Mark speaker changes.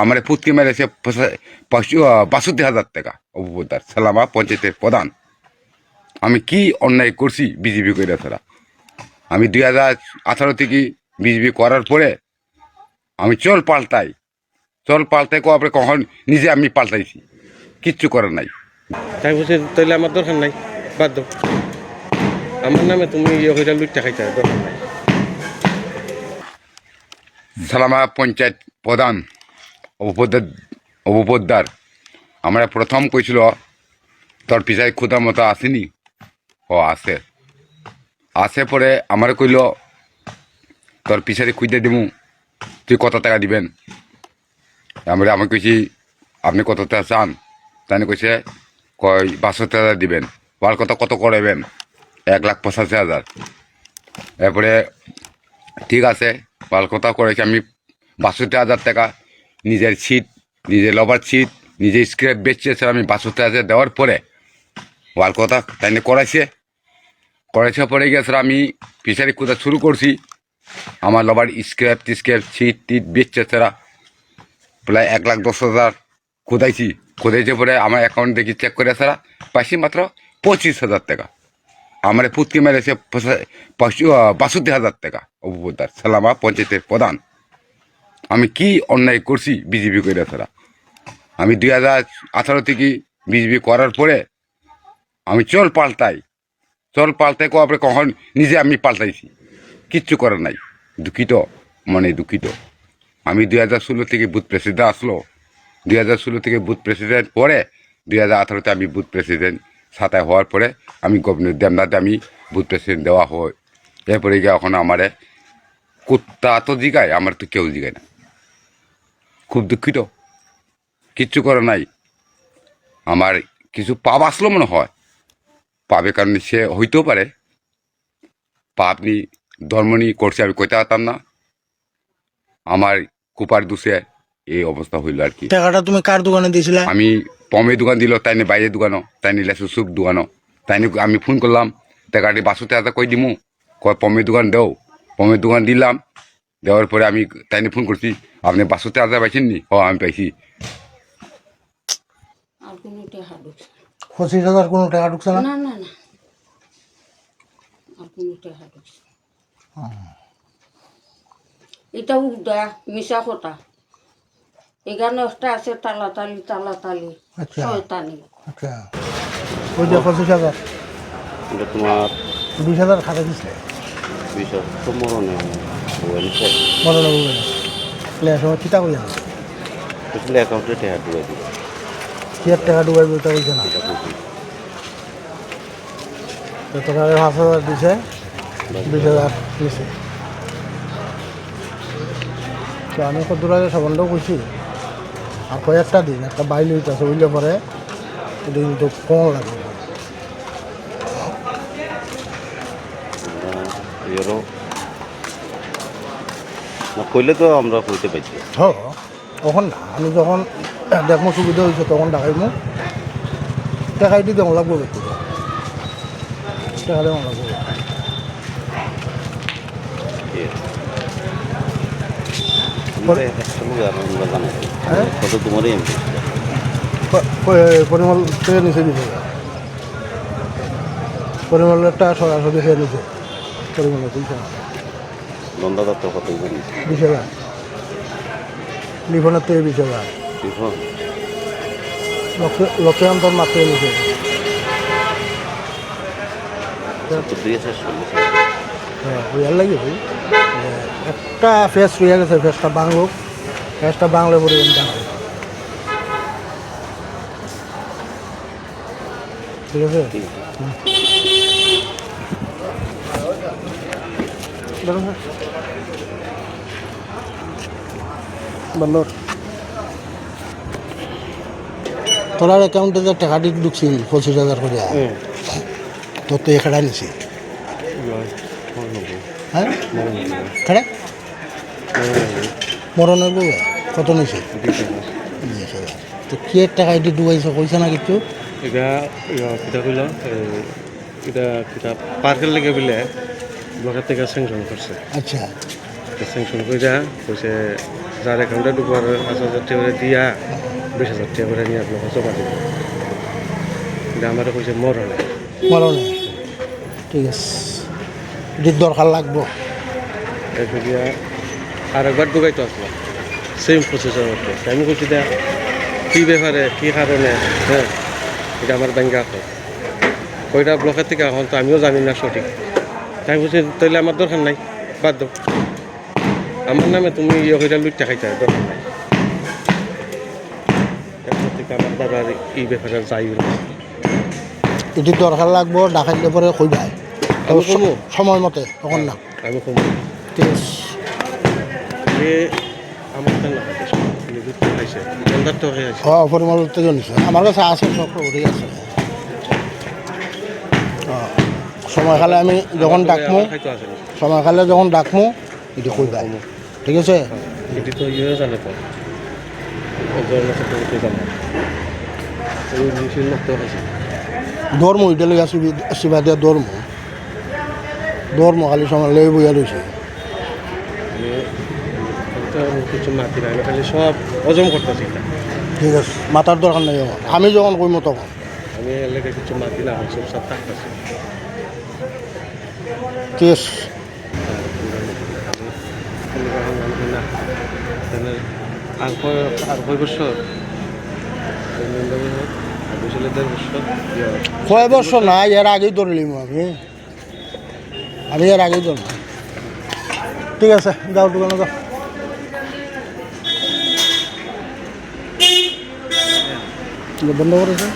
Speaker 1: আমার পুতকে মেরেছে বাষট্টি হাজার টাকা। উপপ্রধান সালামা পঞ্চায়েতের প্রধান। আমি কি অন্যায় করছি বিজেপি করে তারা আমি দুই হাজার আঠারো থেকে বিজেপি করার পরে আমি চল পাল্টাই। চল পাল্টাই কবে কখন নিজে আমি পাল্টাইছি। কিচ্ছু করার নাই।
Speaker 2: তাই বলছি তাহলে আমার দরকার নাই। বাদ দাও। আমার নামে তুমি ইয়ে লুটটা খাইতে দরকার নাই।
Speaker 1: সালামা পঞ্চায়েত প্রধান। উপপদ্ধার উপপদ্ধার আমরা প্রথম কইছিল, তোর পিছায় খুদার মতো আসেনি? ও, আসে। আসে পরে আমার কইল, তোর পিছারে খুঁজতে দিমু, তুই কত টাকা দিবেন? আমরা, আমি কইছি, আপনি কত টাকা চান? তাই কইছে, কয়, বাষট্টি হাজার দিবেন। ওর কত কত করাবেন এক লাখ পঁচাশি হাজার। এরপরে, ঠিক আছে। ভালো কথা করেছি আমি বাষট্টি হাজার টাকা। নিজের সিট নিজের লবার সিট নিজের স্ক্র্যাপ বেচছে আমি বাষট্টি হাজার দেওয়ার পরে ভালো কথা, তাই নিয়ে করাইছে। করাইছে পরে গেছে আমি ফিশারি কোথা শুরু করছি। আমার লবার স্ক্র্যাপ টিস্ক্র্যাপ সিট টিট বেচছে তারা প্রায় এক লাখ দশ হাজার খোদাইছি। খোদাইছে পরে আমার অ্যাকাউন্ট দেখি চেক করে সারা পাইছি মাত্র পঁচিশ হাজার টাকা। আমার পুতকে মেরেছে বাষট্টি হাজার টাকা। উপপ্রধান সালামা পঞ্চায়েতের প্রধান। আমি কি অন্যায় করছি বিজেপি করে তারা? আমি দুই হাজার আঠারো থেকে বিজেপি করার পরে আমি চল পাল্টাই। চল পাল্টাই কবে কখন নিজে আমি পাল্টাইছি। কিচ্ছু করার নাই। দুঃখিত মানে দুঃখিত। আমি দুই হাজার ষোলো থেকে বুথ প্রেসিডেন্ট আসলো। দুই হাজার ষোলো থেকে বুথ প্রেসিডেন্ট পরে দুই হাজার আঠারোতে আমি বুথ প্রেসিডেন্ট সাতায় হওয়ার পরে আমি গভর্নর দেমনাতে আমি বুথ প্রেসিডেন্ট দেওয়া হয়। এরপরে গিয়ে এখন আমারে কুত্তা তো জিগায়, আমার তো কেউ জিগায় না। খুব দুঃখিত। কিচ্ছু করে নাই। আমার কিছু পাপ আসলো মনে হয়। পাবে কারণে সে হইতেও পারে। পাপ নি ধর্ম নিয়ে করছে আমি কইতে পারতাম না। আমার কুপার দুষে এই অবস্থা হইল আর কি।
Speaker 3: টাকাটা তুমি কার দোকানে দিয়েছিলে?
Speaker 1: আমি পমে দোকান দিল তাই নিয়ে বাইরে দোকানও তাই নিয়ে লেসু সুপ দোকানও। তাই নিয়ে আমি ফোন করলাম টাকাটি বাসুতে হাজার কই দিমু? কয় পমের দোকান দেও। পমের দোকান দিলাম দেওয়ার পরে আমি তাই নিয়ে ফোন করছি আপনি বাসুতে হাজার পাইছেন নি? ও আমি পাইছি।
Speaker 3: পঁচিশ হাজার কোনো টাকা ঢুকছে না?
Speaker 4: না না না। আর কোনো এটা উদা মিশা কথা। এখানে একটা আছে তালাতালি তালাতালি।
Speaker 3: আচ্ছা।
Speaker 4: শয়তানি।
Speaker 3: আচ্ছা। ওই যে পঁচিশ হাজার।
Speaker 2: তোমার
Speaker 3: বিশ হাজার খাতা দিছিলে
Speaker 2: বিষয় তো মরণে হয়েছে
Speaker 3: মনে লাগবে প্লে সময় চিতা করি
Speaker 2: আসলে অ্যাকাউন্টে টাকা ঢুকে দিবে
Speaker 3: কি আর টাকা ডুবাই বলতে বলছে না তো তোরা পাঁচ হাজার দিছে বিশ হাজার দিছে তো আমি কত আগে সবন্ধ করছি আর কয়েকটা দিন একটা বাইল হইতেছে বুঝলে পরে এটা কিন্তু কম লাগবে
Speaker 2: না কইলে তো আমরা কইতে পাইছি
Speaker 3: হ তখন না আমি যখন দেখব সুবিধা হয়েছে তখন ডাকাইমু টাকাই দিতে লাগবো ব্যক্তি টাকা দেওয়া লাগবো। হ্যাঁ?
Speaker 2: কত তোমারই এমপি
Speaker 3: পরিমল থেকে নিচে দিছে। পরিমলেরটা সরাসরি খেয়ে নিছে পরিমলের পয়সা
Speaker 2: নন্দা দত্ত কত
Speaker 3: বিশ হাজার লিফনের থেকে বিশ হাজার লক্ষ্যে অন্তর মাত্র
Speaker 2: চল্লিশ
Speaker 3: হ্যাঁ ওইয়ার লাগে একটা ফেস রয়ে গেছে ফেসটা বাংলো। ফেসটা বাংলা দাম ঠিক আছে? স্যার বন্ধুর তোলার অ্যাকাউন্টে যে টাকাটি ঢুকছিল পঁচিশ হাজার করে। তোর তো এখানে নিছি। হ্যাঁ? খেড়ে মরণের বউ কত নিছে? তো কি টাকা এটি ডুবাইছে কইছে না কিছু?
Speaker 2: এটা কিতা কইল এটা কিতা পার্কের লেগে বলে। ব্লকের থেকে স্যাংশন করছে।
Speaker 3: আচ্ছা।
Speaker 2: স্যাংশন কইরা কইছে যার অ্যাকাউন্টে ঢুকবার পাঁচ হাজার টাকা করে দিয়া বিশ হাজার টাকা করে নিয়ে আপনাকে জমা দিব। এটা আমার কইছে মরণে।
Speaker 3: মরণে। ঠিক আছে। এটির দরকার লাগবো।
Speaker 2: দিয়া আর একবার ঢুকাইতে আসলো। সেম প্রসেসর হচ্ছে আমি কইছি দেখ কী ব্যাপারে কী কারণে? হ্যাঁ এটা আমার ব্যাংকে আছে। ওইটা ব্লকের থেকে এখন তো আমিও জানি না সঠিক। তাই বলছি তাহলে আমার দরকার নাই বাদ দাও। আমার নামে তুমি ইয়ে হইটা লুটটা খাইতে হয়, দরকার নাই। থেকে আমার আর এই ব্যাপারে যাই
Speaker 3: এটির দরকার লাগবো ডাকাইলে পরে
Speaker 2: আমি কমু?
Speaker 3: সময় মতে তখন না।
Speaker 2: আমি কম।
Speaker 3: ঠিক আছে।
Speaker 2: এ আমার না খাইছে
Speaker 3: কাছে আছে সব ঠিক আছে ও, সময় খালে আমি যখন ডাকমু
Speaker 2: খাইতে আসে না
Speaker 3: সময় খালে যখন ডাকমু এটি কইবাই ঠিক আছে?
Speaker 2: এটি তো ইয়ে জানে তো।
Speaker 3: দৌড়মু এটা লেগে শিবা দিয়া দৌড়মু দৌড়মু খালি সময় লেগে বইয়া রয়েছে
Speaker 2: কিছু মাতি না খালি সব হজম করতেছি
Speaker 3: ঠিক আছে মাথার দরকার নেই আমার। আমি যখন কইমু তখন।
Speaker 2: আমি এলাকা কিছু মাতি না সব সব থাকতেছি। ইয়ে,
Speaker 3: কয় বছর না এর আগেই ধরলিম আমি। আমি এর আগেই ধরলাম ঠিক আছে যাও দোকানে যাও। বন্ধ করেছে?